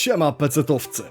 Siema pecetowcy.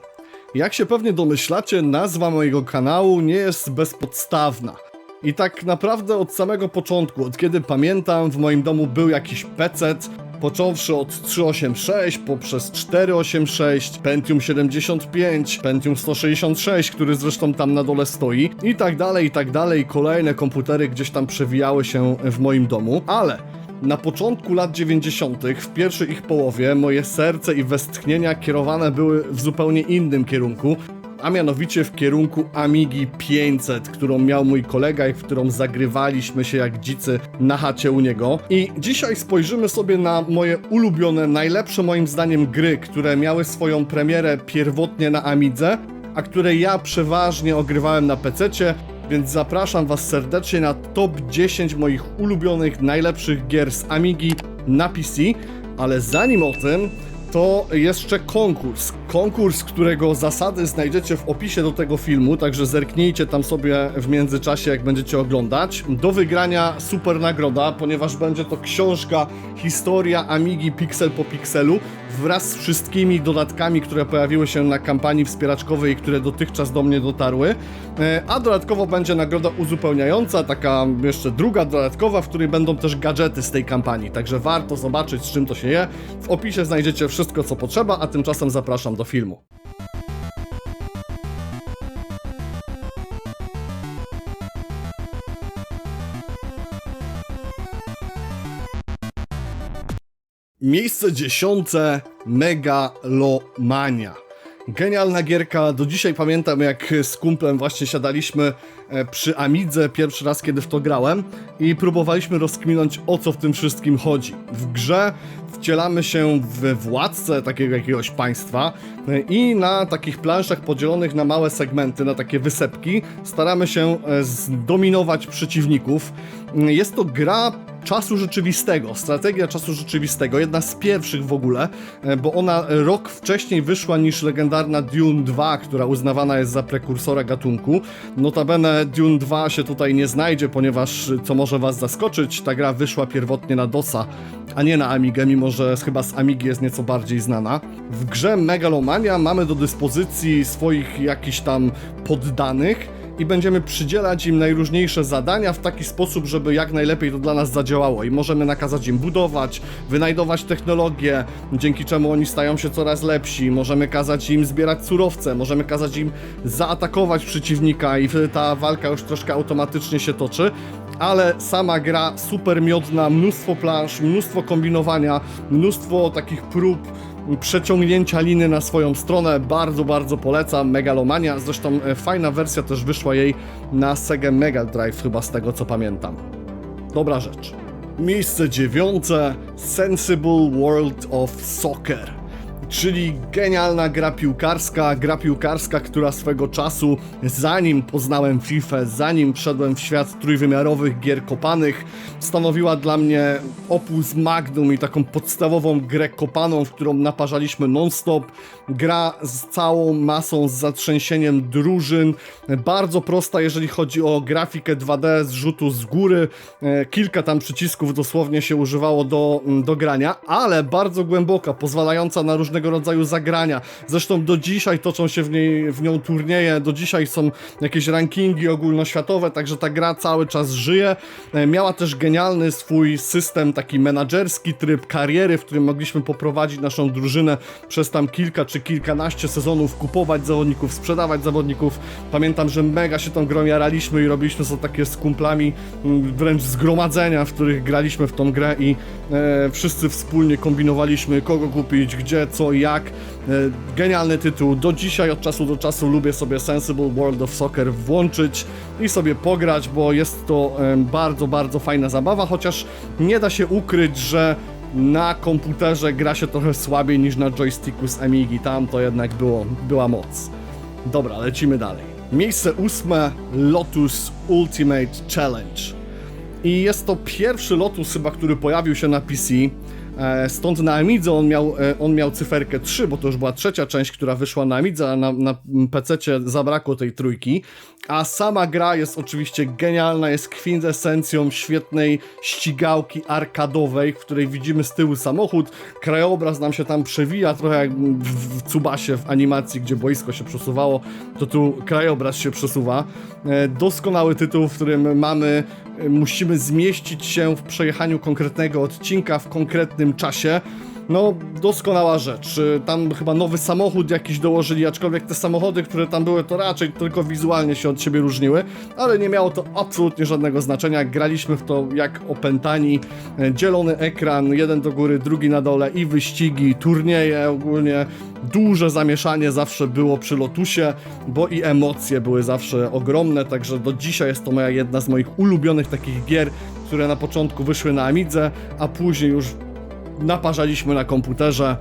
Jak się pewnie domyślacie, nazwa mojego kanału nie jest bezpodstawna. I tak naprawdę od samego początku, od kiedy pamiętam, w moim domu był jakiś pecet, począwszy od 386 poprzez 486, Pentium 75, Pentium 166, który zresztą tam na dole stoi i tak dalej, i tak dalej. Kolejne komputery gdzieś tam przewijały się w moim domu, ale na początku lat 90., w pierwszej ich połowie, moje serce i westchnienia kierowane były w zupełnie innym kierunku, a mianowicie w kierunku Amigi 500, którą miał mój kolega i w którą zagrywaliśmy się jak dzicy na chacie u niego. I dzisiaj spojrzymy sobie na moje ulubione, najlepsze moim zdaniem gry, które miały swoją premierę pierwotnie na Amidze, a które ja przeważnie ogrywałem na PC-cie, więc zapraszam Was serdecznie na top 10 moich ulubionych, najlepszych gier z Amigi na PC. Ale zanim o tym, to jeszcze konkurs. Konkurs, którego zasady znajdziecie w opisie do tego filmu, także zerknijcie tam sobie w międzyczasie, jak będziecie oglądać. Do wygrania super nagroda, ponieważ będzie to książka Historia Amigi Pixel po Pixelu wraz z wszystkimi dodatkami, które pojawiły się na kampanii wspieraczkowej, które dotychczas do mnie dotarły. E, A dodatkowo będzie nagroda uzupełniająca, taka jeszcze druga dodatkowa, w której będą też gadżety z tej kampanii. Także warto zobaczyć, z czym to się je. W opisie znajdziecie wszystko, co potrzeba, a tymczasem zapraszam do filmu. Miejsce dziesiąte Megalomania. Genialna gierka, do dzisiaj pamiętam jak z kumplem właśnie siadaliśmy e, przy Amidze pierwszy raz kiedy w to grałem i próbowaliśmy rozkminąć o co w tym wszystkim chodzi. W grze wcielamy się w władcę takiego jakiegoś państwa e, i na takich planszach podzielonych na małe segmenty, na takie wysepki staramy się e, zdominować przeciwników. Jest to gra czasu rzeczywistego, strategia czasu rzeczywistego, jedna z pierwszych w ogóle, e, bo ona rok wcześniej wyszła niż legendarna Dune 2, która uznawana jest za prekursora gatunku. Notabene Dune 2 się tutaj nie znajdzie, ponieważ, co może was zaskoczyć, ta gra wyszła pierwotnie na DOSa, a nie na Amigę, mimo że chyba z Amigi jest nieco bardziej znana. W grze Megalomania mamy do dyspozycji swoich jakichś tam poddanych, i będziemy przydzielać im najróżniejsze zadania w taki sposób, żeby jak najlepiej to dla nas zadziałało. I możemy nakazać im budować, wynajdować technologię, dzięki czemu oni stają się coraz lepsi. Możemy kazać im zbierać surowce, możemy kazać im zaatakować przeciwnika i wtedy ta walka już troszkę automatycznie się toczy. Ale sama gra super miodna, mnóstwo plansz, mnóstwo kombinowania, mnóstwo takich prób przeciągnięcia liny na swoją stronę. Bardzo, bardzo polecam. Megalomania. Zresztą e, fajna wersja też wyszła jej na Sega Mega Drive, chyba z tego co pamiętam. Dobra rzecz. Miejsce dziewiąte. Sensible World of Soccer. Czyli genialna gra piłkarska, gra piłkarska, która swego czasu, zanim poznałem FIFA, zanim wszedłem w świat trójwymiarowych gier kopanych, stanowiła dla mnie opus magnum i taką podstawową grę kopaną, w którą naparzaliśmy non-stop. Gra z całą masą, z zatrzęsieniem drużyn, bardzo prosta, jeżeli chodzi o grafikę 2D z rzutu z góry. E, Kilka tam przycisków dosłownie się używało do, do grania, ale bardzo głęboka, pozwalająca na różnego rodzaju zagrania. Zresztą do dzisiaj toczą się w, niej, w nią turnieje, do dzisiaj są jakieś rankingi ogólnoświatowe, także ta gra cały czas żyje. E, Miała też genialny swój system, taki menadżerski tryb kariery, w którym mogliśmy poprowadzić naszą drużynę przez tam kilka czy kilkanaście sezonów, kupować zawodników, sprzedawać zawodników. Pamiętam, że mega się tą grą jaraliśmy i robiliśmy sobie takie z kumplami mm, wręcz zgromadzenia, w których graliśmy w tą grę i e, wszyscy wspólnie kombinowaliśmy kogo kupić, gdzie, co jak. E, genialny tytuł. Do dzisiaj, od czasu do czasu lubię sobie Sensible World of Soccer włączyć i sobie pograć, bo jest to bardzo, bardzo fajna zabawa, chociaż nie da się ukryć, że na komputerze gra się trochę słabiej niż na joysticku z Amigi. Tam to jednak było, była moc. Dobra, lecimy dalej. Miejsce ósme Lotus Ultimate Challenge. I jest to pierwszy Lotus chyba, który pojawił się na PC. E, Stąd na Amidze on miał, e, on miał cyferkę 3, bo to już była trzecia część, która wyszła na Amidze, a na, na PC-cie zabrakło tej trójki. A sama gra jest oczywiście genialna, jest kwintesencją świetnej ścigałki arkadowej, w której widzimy z tyłu samochód, krajobraz nam się tam przewija, trochę jak w, Cubasie w animacji, gdzie boisko się przesuwało, to tu krajobraz się przesuwa. E, Doskonały tytuł, w którym mamy e, musimy zmieścić się w przejechaniu konkretnego odcinka w konkretnym czasie. No, doskonała rzecz. Y, Tam chyba nowy samochód jakiś dołożyli, aczkolwiek te samochody, które tam były, to raczej tylko wizualnie się od siebie różniły, ale nie miało to absolutnie żadnego znaczenia. Graliśmy w to jak opętani. E, Dzielony ekran, jeden do góry, drugi na dole i wyścigi, turnieje ogólnie. Duże zamieszanie zawsze było przy Lotusie, bo i emocje były zawsze ogromne, także do dzisiaj jest to moja jedna z moich ulubionych takich gier, które na początku wyszły na Amidze, a później już naparzaliśmy na komputerze.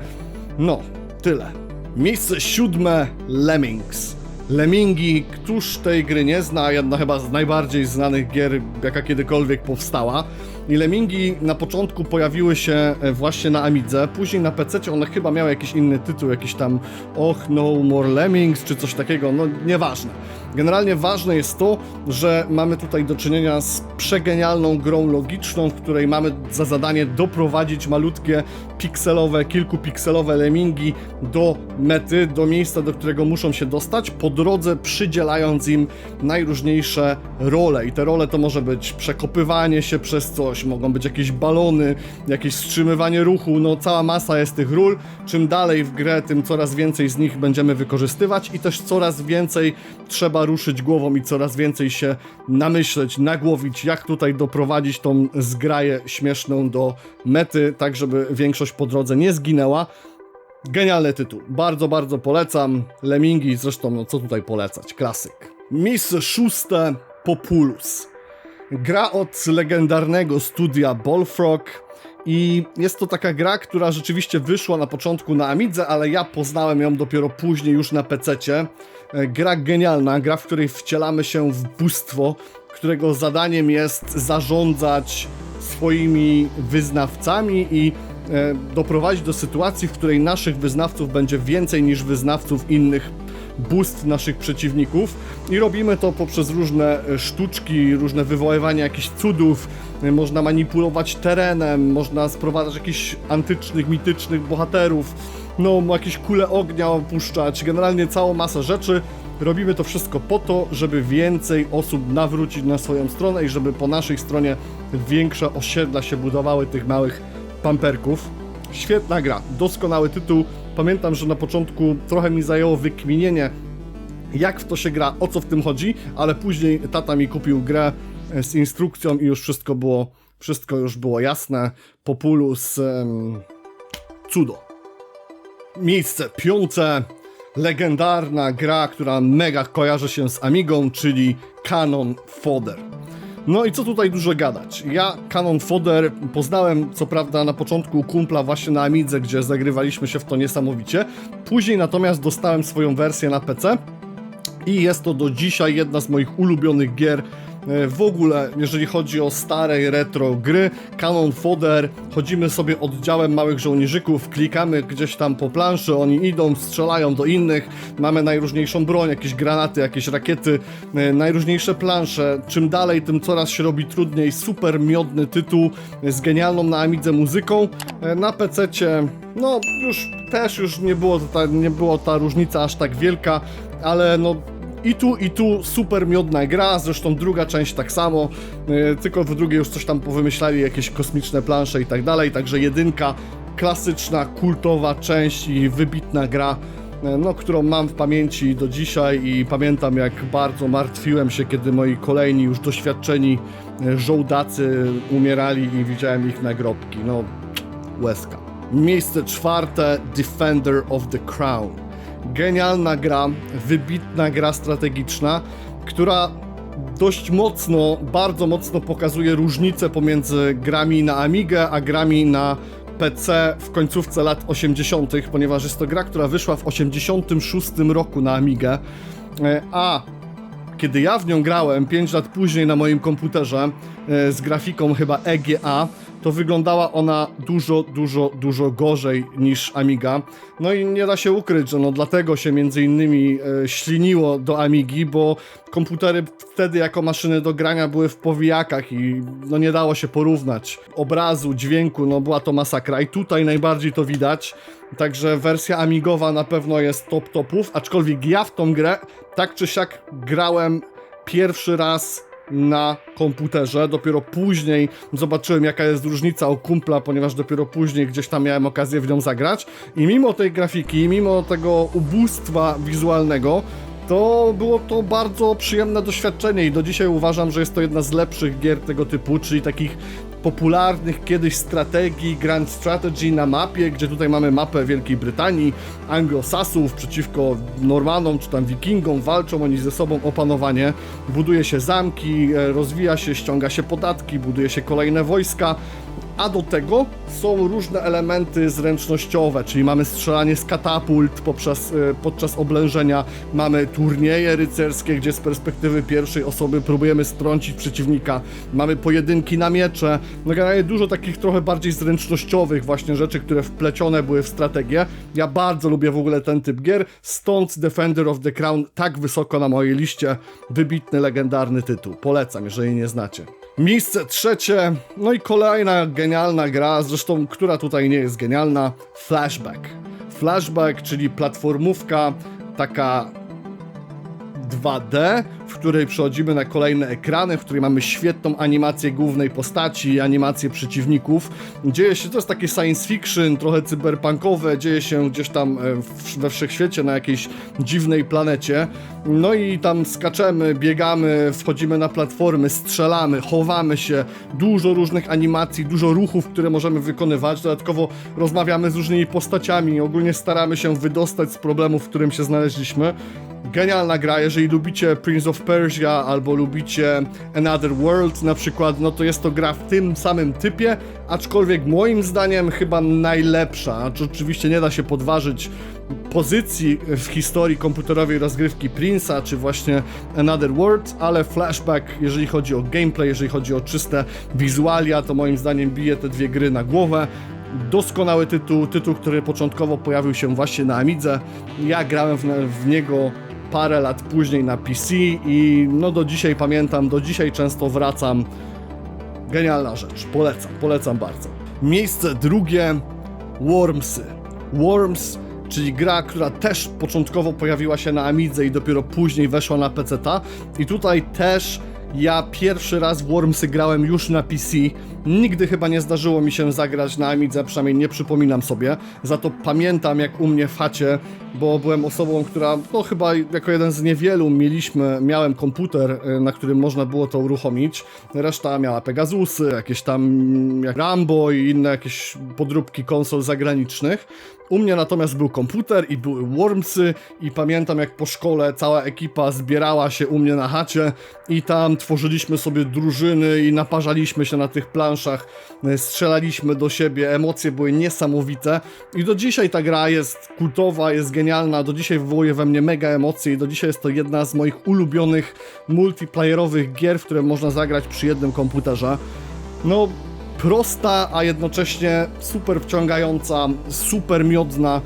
No, tyle. Miejsce siódme Lemmings. Lemmingi, któż tej gry nie zna, jedna chyba z najbardziej znanych gier, jaka kiedykolwiek powstała. I Lemmingi na początku pojawiły się e, właśnie na Amidze, później na PC one chyba miały jakiś inny tytuł, jakiś tam Och No More Lemmings, czy coś takiego, no nieważne. Generalnie ważne jest to, że mamy tutaj do czynienia z przegenialną grą logiczną, w której mamy za zadanie doprowadzić malutkie pikselowe, kilkupikselowe lemingi do mety, do miejsca, do którego muszą się dostać, po drodze przydzielając im najróżniejsze role. I te role to może być przekopywanie się przez coś, mogą być jakieś balony, jakieś wstrzymywanie ruchu, no cała masa jest tych ról. Czym dalej w grę, tym coraz więcej z nich będziemy wykorzystywać i też coraz więcej trzeba ruszyć głową i coraz więcej się namyśleć, nagłowić, jak tutaj doprowadzić tą zgraję śmieszną do mety, tak żeby większość po drodze nie zginęła. Genialny tytuł. Bardzo, bardzo polecam. Lemingi, zresztą, no co tutaj polecać? Klasyk. Miejsce szóste Populus. Gra od legendarnego studia Bullfrog i jest to taka gra, która rzeczywiście wyszła na początku na Amidze, ale ja poznałem ją dopiero później już na PC-cie. E, Gra genialna, gra, w której wcielamy się w bóstwo, którego zadaniem jest zarządzać swoimi wyznawcami i e, doprowadzić do sytuacji, w której naszych wyznawców będzie więcej niż wyznawców innych bóstw naszych przeciwników i robimy to poprzez różne e, sztuczki, różne wywoływanie jakichś cudów, e, można manipulować terenem, można sprowadzać jakichś antycznych, mitycznych bohaterów, no jakieś kule ognia opuszczać, generalnie całą masę rzeczy. Robimy to wszystko po to, żeby więcej osób nawrócić na swoją stronę i żeby po naszej stronie większe osiedla się budowały tych małych pamperków. Świetna gra, doskonały tytuł. Pamiętam, że na początku trochę mi zajęło wykminienie, jak w to się gra, o co w tym chodzi, ale później tata mi kupił grę e, z instrukcją i już wszystko było, wszystko już było jasne. Populus, em, cudo. Miejsce piąte, legendarna gra, która mega kojarzy się z Amigą, czyli Canon Fodder. No i co tutaj dużo gadać? Ja Canon Fodder poznałem co prawda na początku kumpla właśnie na Amidze, gdzie zagrywaliśmy się w to niesamowicie. Później natomiast dostałem swoją wersję na PC i jest to do dzisiaj jedna z moich ulubionych gier. E, W ogóle, jeżeli chodzi o stare retro gry, Canon Fodder, chodzimy sobie oddziałem małych żołnierzyków, klikamy gdzieś tam po planszy, oni idą, strzelają do innych, mamy najróżniejszą broń, jakieś granaty, jakieś rakiety, e, najróżniejsze plansze. Czym dalej, tym coraz się robi trudniej. Super miodny tytuł z genialną na Amidze muzyką. E, Na PC-cie, no już też już nie było, ta, nie było ta różnica aż tak wielka, ale no i tu, i tu super miodna gra, zresztą druga część tak samo, yy, tylko w drugiej już coś tam powymyślali, jakieś kosmiczne plansze i tak dalej, także jedynka, klasyczna, kultowa część i wybitna gra, yy, no, którą mam w pamięci do dzisiaj i pamiętam jak bardzo martwiłem się, kiedy moi kolejni już doświadczeni yy, żołdacy umierali i widziałem ich nagrobki, no łezka. Miejsce czwarte, Defender of the Crown genialna gra, wybitna gra strategiczna, która dość mocno, bardzo mocno pokazuje różnicę pomiędzy grami na Amigę, a grami na PC w końcówce lat 80., ponieważ jest to gra, która wyszła w 86 roku na Amigę, E, a kiedy ja w nią grałem 5 lat później na moim komputerze e, z grafiką chyba EGA, to wyglądała ona dużo, dużo, dużo gorzej niż Amiga. No i nie da się ukryć, że no dlatego się między innymi e, śliniło do Amigi, bo komputery wtedy jako maszyny do grania były w powijakach i no nie dało się porównać obrazu, dźwięku, no była to masakra i tutaj najbardziej to widać. Także wersja amigowa na pewno jest top topów, aczkolwiek ja w tą grę tak czy siak grałem pierwszy raz na komputerze. Dopiero później zobaczyłem, jaka jest różnica u kumpla, ponieważ dopiero później gdzieś tam miałem okazję w nią zagrać. I mimo tej grafiki, mimo tego ubóstwa wizualnego, to było to bardzo przyjemne doświadczenie i do dzisiaj uważam, że jest to jedna z lepszych gier tego typu, czyli takich popularnych kiedyś strategii Grand Strategy na mapie, gdzie tutaj mamy mapę Wielkiej Brytanii, Anglosasów przeciwko Normanom czy tam Wikingom, walczą oni ze sobą o panowanie, buduje się zamki, e, rozwija się, ściąga się podatki, buduje się kolejne wojska, a do tego są różne elementy zręcznościowe, czyli mamy strzelanie z katapult poprzez, e, podczas oblężenia, mamy turnieje rycerskie, gdzie z perspektywy pierwszej osoby próbujemy strącić przeciwnika, mamy pojedynki na miecze, no generalnie dużo takich trochę bardziej zręcznościowych właśnie rzeczy, które wplecione były w strategię. Ja bardzo lubię w ogóle ten typ gier, stąd Defender of the Crown tak wysoko na mojej liście, wybitny, legendarny tytuł. Polecam, jeżeli nie znacie. Miejsce trzecie, no i kolejna genialna gra, zresztą która tutaj nie jest genialna, Flashback. Flashback, czyli platformówka taka 2D, w której przechodzimy na kolejne ekrany, w której mamy świetną animację głównej postaci, animację przeciwników. Dzieje się, to jest takie science fiction, trochę cyberpunkowe, dzieje się gdzieś tam e, we wszechświecie, na jakiejś dziwnej planecie. No i tam skaczemy, biegamy, wchodzimy na platformy, strzelamy, chowamy się, dużo różnych animacji, dużo ruchów, które możemy wykonywać. Dodatkowo rozmawiamy z różnymi postaciami, ogólnie staramy się wydostać z problemów, w którym się znaleźliśmy. Genialna gra, jeżeli lubicie Prince of Persia albo lubicie Another World na przykład, no to jest to gra w tym samym typie, aczkolwiek moim zdaniem chyba najlepsza. Znaczy, oczywiście nie da się podważyć pozycji w historii komputerowej rozgrywki Prince'a, czy właśnie Another World, ale Flashback, jeżeli chodzi o gameplay, jeżeli chodzi o czyste wizualia, to moim zdaniem bije te dwie gry na głowę. Doskonały tytuł, tytuł, który początkowo pojawił się właśnie na Amidze. Ja grałem w, w niego parę lat później na PC i no do dzisiaj pamiętam, do dzisiaj często wracam. Genialna rzecz, polecam, polecam bardzo. Miejsce drugie, Wormsy. Worms, czyli gra, która też początkowo pojawiła się na Amidze i dopiero później weszła na PC-ta i tutaj też ja pierwszy raz w Wormsy grałem już na PC. Nigdy chyba nie zdarzyło mi się zagrać na Amidze, przynajmniej nie przypominam sobie. Za to pamiętam jak u mnie w chacie, bo byłem osobą, która, no chyba jako jeden z niewielu mieliśmy, miałem komputer, y, na którym można było to uruchomić. Reszta miała Pegasusy, jakieś tam jak Rambo i inne jakieś podróbki konsol zagranicznych. U mnie natomiast był komputer i były Wormsy i pamiętam jak po szkole cała ekipa zbierała się u mnie na chacie i tam tworzyliśmy sobie drużyny i naparzaliśmy się na tych planszach, e, strzelaliśmy do siebie, emocje były niesamowite i do dzisiaj ta gra jest kultowa, jest genialna, do dzisiaj wywołuje we mnie mega emocje i do dzisiaj jest to jedna z moich ulubionych multiplayerowych gier, w które można zagrać przy jednym komputerze. No, prosta, a jednocześnie super wciągająca, super miodna,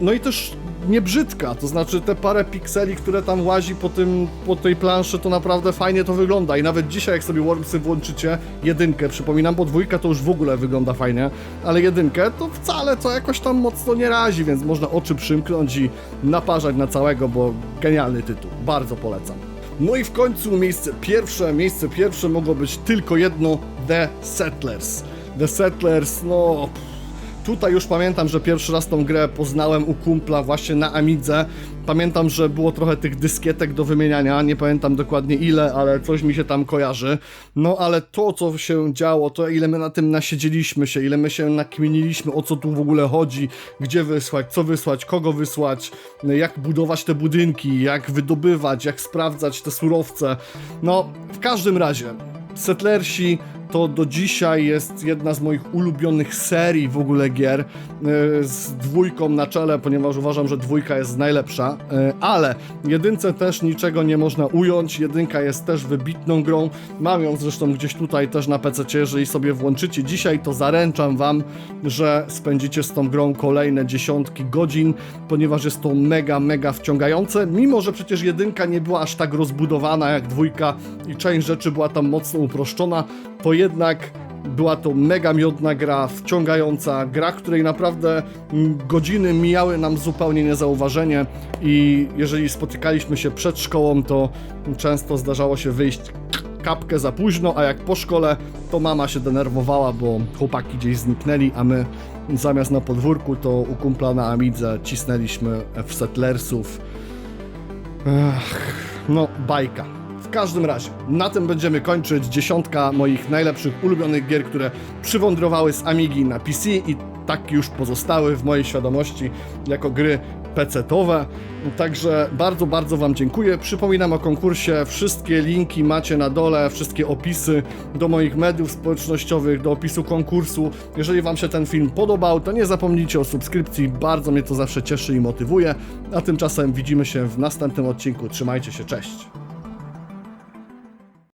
no i też nie brzydka, to znaczy te parę pikseli, które tam łazi po, tym, po tej planszy, to naprawdę fajnie to wygląda. I nawet dzisiaj jak sobie Wormsy włączycie, jedynkę, przypominam, bo dwójka to już w ogóle wygląda fajnie, ale jedynkę to wcale to jakoś tam mocno nie razi, więc można oczy przymknąć i naparzać na całego, bo genialny tytuł, bardzo polecam. No i w końcu miejsce pierwsze, miejsce pierwsze mogło być tylko jedno, The Settlers. The Settlers, no... pff, Tutaj już pamiętam, że pierwszy raz tą grę poznałem u kumpla właśnie na Amidze. Pamiętam, że było trochę tych dyskietek do wymieniania, nie pamiętam dokładnie ile, ale coś mi się tam kojarzy. No ale to, co się działo, to ile my na tym nasiedzieliśmy się, ile my się nakminiliśmy, o co tu w ogóle chodzi, gdzie wysłać, co wysłać, kogo wysłać, jak budować te budynki, jak wydobywać, jak sprawdzać te surowce. No, w każdym razie, Settlersi to do dzisiaj jest jedna z moich ulubionych serii w ogóle gier e, z dwójką na czele, ponieważ uważam, że dwójka jest najlepsza, e, ale jedynce też niczego nie można ująć, jedynka jest też wybitną grą, mam ją zresztą gdzieś tutaj też na PC, jeżeli sobie włączycie. Dzisiaj, to zaręczam wam, że spędzicie z tą grą kolejne dziesiątki godzin, ponieważ jest to mega, mega wciągające, mimo że przecież jedynka nie była aż tak rozbudowana jak dwójka i część rzeczy była tam mocno uproszczona, to jednak była to mega miodna gra, wciągająca, gra, której naprawdę mm, godziny mijały nam zupełnie niezauważenie i jeżeli spotykaliśmy się przed szkołą, to często zdarzało się wyjść kapkę za późno, a jak po szkole, to mama się denerwowała, bo chłopaki gdzieś zniknęli, a my zamiast na podwórku, to u kumpla na Amidze cisnęliśmy w Settlersów. Ech, no, bajka. W każdym razie, na tym będziemy kończyć dziesiątka moich najlepszych ulubionych gier, które przywądrowały z Amigi na PC i tak już pozostały w mojej świadomości jako gry PC-towe. Także bardzo, bardzo Wam dziękuję. Przypominam o konkursie. Wszystkie linki macie na dole, wszystkie opisy do moich mediów społecznościowych, do opisu konkursu. Jeżeli Wam się ten film podobał, to nie zapomnijcie o subskrypcji. Bardzo mnie to zawsze cieszy i motywuje. A tymczasem widzimy się w następnym odcinku. Trzymajcie się, cześć.